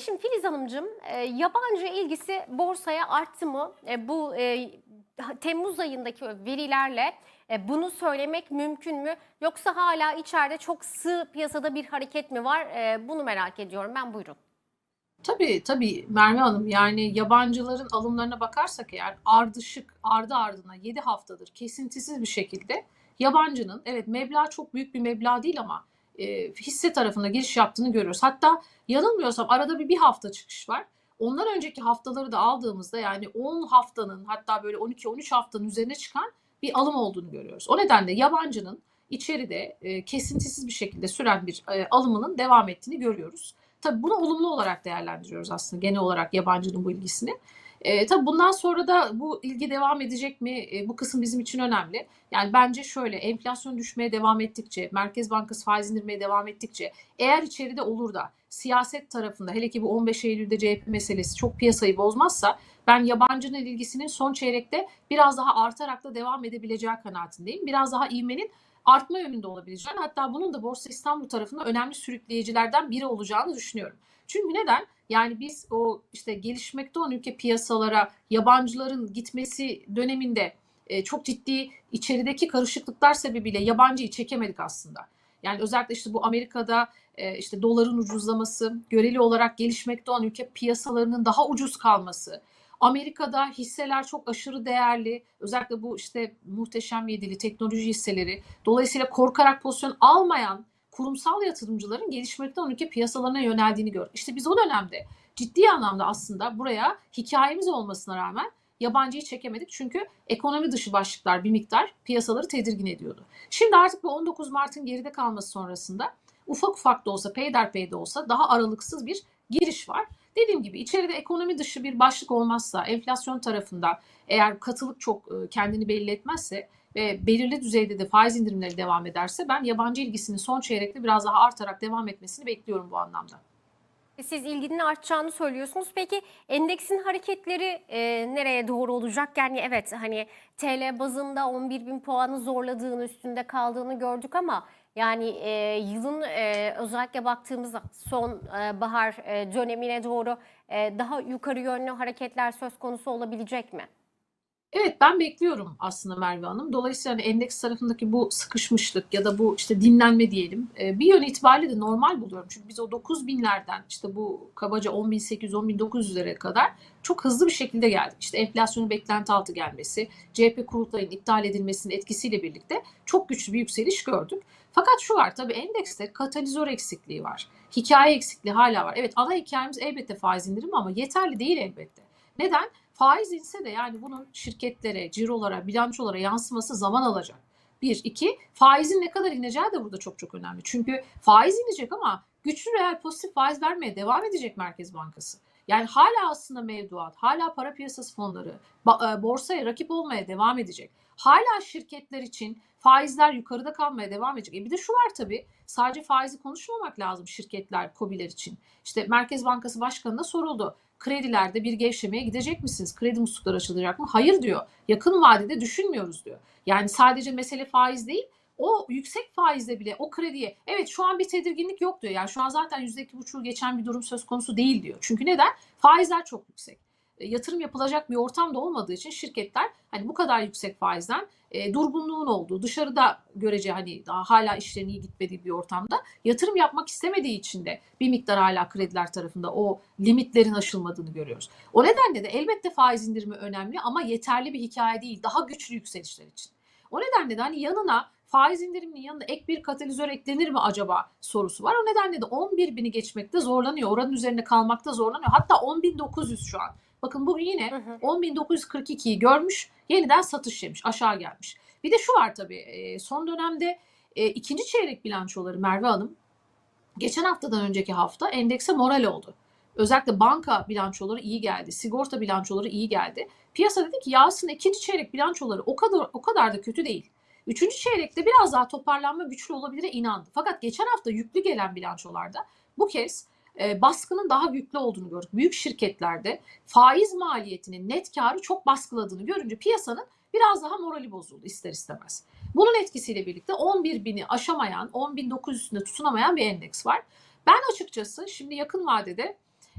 şimdi Filiz Hanımcığım e, yabancı ilgisi borsaya arttı mı? E, bu e, Temmuz ayındaki verilerle e, bunu söylemek mümkün mü? Yoksa hala içeride çok sığ piyasada bir hareket mi var? E, bunu merak ediyorum ben buyurun. Tabii tabii Merve Hanım yani yabancıların alımlarına bakarsak eğer ardışık ardı ardına 7 haftadır kesintisiz bir şekilde yabancının evet meblağ çok büyük bir meblağ değil ama e, hisse tarafına giriş yaptığını görüyoruz. Hatta yanılmıyorsam arada bir bir hafta çıkış var. Ondan önceki haftaları da aldığımızda yani 10 haftanın hatta böyle 12-13 haftanın üzerine çıkan bir alım olduğunu görüyoruz. O nedenle yabancının içeride e, kesintisiz bir şekilde süren bir e, alımının devam ettiğini görüyoruz. Tabii bunu olumlu olarak değerlendiriyoruz aslında genel olarak yabancının bu ilgisini. E, tabii bundan sonra da bu ilgi devam edecek mi? E, bu kısım bizim için önemli. Yani bence şöyle enflasyon düşmeye devam ettikçe, Merkez Bankası faiz indirmeye devam ettikçe eğer içeride olur da siyaset tarafında hele ki bu 15 Eylül'de CHP meselesi çok piyasayı bozmazsa ben yabancının ilgisinin son çeyrekte biraz daha artarak da devam edebileceği kanaatindeyim. Biraz daha ivmenin artma yönünde olabileceğini hatta bunun da Borsa İstanbul tarafında önemli sürükleyicilerden biri olacağını düşünüyorum. Çünkü neden? Yani biz o işte gelişmekte olan ülke piyasalara yabancıların gitmesi döneminde e, çok ciddi içerideki karışıklıklar sebebiyle yabancıyı çekemedik aslında. Yani özellikle işte bu Amerika'da e, işte doların ucuzlaması, göreli olarak gelişmekte olan ülke piyasalarının daha ucuz kalması, Amerika'da hisseler çok aşırı değerli. Özellikle bu işte muhteşem yedili teknoloji hisseleri. Dolayısıyla korkarak pozisyon almayan kurumsal yatırımcıların gelişmekte olan ülke piyasalarına yöneldiğini gördük. İşte biz o dönemde ciddi anlamda aslında buraya hikayemiz olmasına rağmen yabancıyı çekemedik. Çünkü ekonomi dışı başlıklar bir miktar piyasaları tedirgin ediyordu. Şimdi artık bu 19 Mart'ın geride kalması sonrasında ufak ufak da olsa peyderpey de olsa daha aralıksız bir giriş var. Dediğim gibi içeride ekonomi dışı bir başlık olmazsa, enflasyon tarafında eğer katılık çok e, kendini belli etmezse ve belirli düzeyde de faiz indirimleri devam ederse ben yabancı ilgisinin son çeyrekte biraz daha artarak devam etmesini bekliyorum bu anlamda. Siz ilginin artacağını söylüyorsunuz. Peki endeksin hareketleri e, nereye doğru olacak? Yani evet hani TL bazında 11 bin puanı zorladığını, üstünde kaldığını gördük ama yani e, yılın e, özellikle baktığımızda son e, bahar e, dönemine doğru e, daha yukarı yönlü hareketler söz konusu olabilecek mi? Evet ben bekliyorum aslında Merve Hanım. Dolayısıyla hani endeks tarafındaki bu sıkışmışlık ya da bu işte dinlenme diyelim e, bir yön itibariyle de normal buluyorum. Çünkü biz o 9 binlerden işte bu kabaca 10.800-10.900'lere kadar çok hızlı bir şekilde geldik. İşte enflasyonun beklenti altı gelmesi, CHP kurultayının iptal edilmesinin etkisiyle birlikte çok güçlü bir yükseliş gördük. Fakat şu var tabii endekste katalizör eksikliği var. Hikaye eksikliği hala var. Evet ana hikayemiz elbette faiz indirimi ama yeterli değil elbette. Neden? Faiz inse de yani bunun şirketlere, cirolara, bilançolara yansıması zaman alacak. Bir, iki, faizin ne kadar ineceği de burada çok çok önemli. Çünkü faiz inecek ama güçlü reel pozitif faiz vermeye devam edecek Merkez Bankası. Yani hala aslında mevduat, hala para piyasası fonları e, borsaya rakip olmaya devam edecek. Hala şirketler için faizler yukarıda kalmaya devam edecek. E bir de şu var tabii sadece faizi konuşmamak lazım şirketler, kobiler için. İşte Merkez Bankası Başkanı'na soruldu kredilerde bir gevşemeye gidecek misiniz? Kredi muslukları açılacak mı? Hayır diyor. Yakın vadede düşünmüyoruz diyor. Yani sadece mesele faiz değil. O yüksek faizle bile o krediye evet şu an bir tedirginlik yok diyor. Yani şu an zaten %2,5'u geçen bir durum söz konusu değil diyor. Çünkü neden? Faizler çok yüksek. E, yatırım yapılacak bir ortam da olmadığı için şirketler hani bu kadar yüksek faizden e, durgunluğun olduğu, dışarıda görece hani daha hala işlerin iyi gitmediği bir ortamda yatırım yapmak istemediği için de bir miktar hala krediler tarafında o limitlerin aşılmadığını görüyoruz. O nedenle de elbette faiz indirimi önemli ama yeterli bir hikaye değil. Daha güçlü yükselişler için. O nedenle de hani yanına faiz indiriminin yanına ek bir katalizör eklenir mi acaba sorusu var. O nedenle de 11 bini geçmekte zorlanıyor. Oranın üzerinde kalmakta zorlanıyor. Hatta 10.900 şu an. Bakın bu yine 10.942'yi görmüş, yeniden satış yemiş, aşağı gelmiş. Bir de şu var tabii, son dönemde ikinci çeyrek bilançoları Merve Hanım, geçen haftadan önceki hafta endekse moral oldu. Özellikle banka bilançoları iyi geldi, sigorta bilançoları iyi geldi. Piyasa dedi ki ya aslında ikinci çeyrek bilançoları o kadar o kadar da kötü değil. Üçüncü çeyrekte biraz daha toparlanma güçlü olabilir inandı. Fakat geçen hafta yüklü gelen bilançolarda bu kez e, baskının daha yüklü olduğunu gördük. Büyük şirketlerde faiz maliyetinin net karı çok baskıladığını görünce piyasanın biraz daha morali bozuldu ister istemez. Bunun etkisiyle birlikte 11 bini aşamayan, 10.900 üstünde tutunamayan bir endeks var. Ben açıkçası şimdi yakın vadede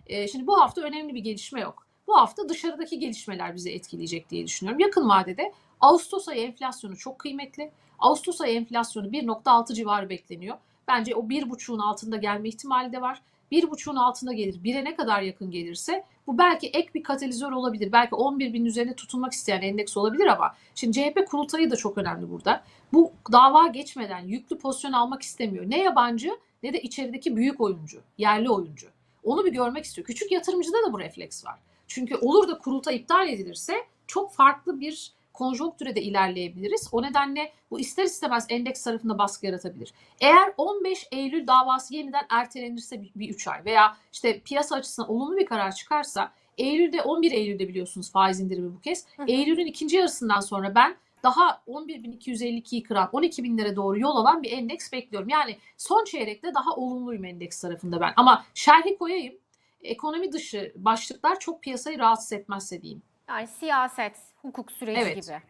e, şimdi bu hafta önemli bir gelişme yok. Bu hafta dışarıdaki gelişmeler bizi etkileyecek diye düşünüyorum. Yakın vadede Ağustos ayı enflasyonu çok kıymetli. Ağustos ayı enflasyonu 1.6 civarı bekleniyor. Bence o 1.5'un altında gelme ihtimali de var. 1.5'un altında gelir. 1'e ne kadar yakın gelirse bu belki ek bir katalizör olabilir. Belki 11 bin üzerine tutunmak isteyen endeks olabilir ama şimdi CHP kurultayı da çok önemli burada. Bu dava geçmeden yüklü pozisyon almak istemiyor. Ne yabancı ne de içerideki büyük oyuncu, yerli oyuncu. Onu bir görmek istiyor. Küçük yatırımcıda da bu refleks var. Çünkü olur da kurultay iptal edilirse çok farklı bir konjonktüre de ilerleyebiliriz. O nedenle bu ister istemez endeks tarafında baskı yaratabilir. Eğer 15 Eylül davası yeniden ertelenirse bir 3 ay veya işte piyasa açısından olumlu bir karar çıkarsa Eylül'de 11 Eylül'de biliyorsunuz faiz indirimi bu kez. Hı hı. Eylül'ün ikinci yarısından sonra ben daha 11.252'yi kıran 12.000'lere doğru yol alan bir endeks bekliyorum. Yani son çeyrekte daha olumluyum endeks tarafında ben. Ama şerhi koyayım. Ekonomi dışı başlıklar çok piyasayı rahatsız etmezse diyeyim. Yani siyaset, hukuk süreci Evet. gibi.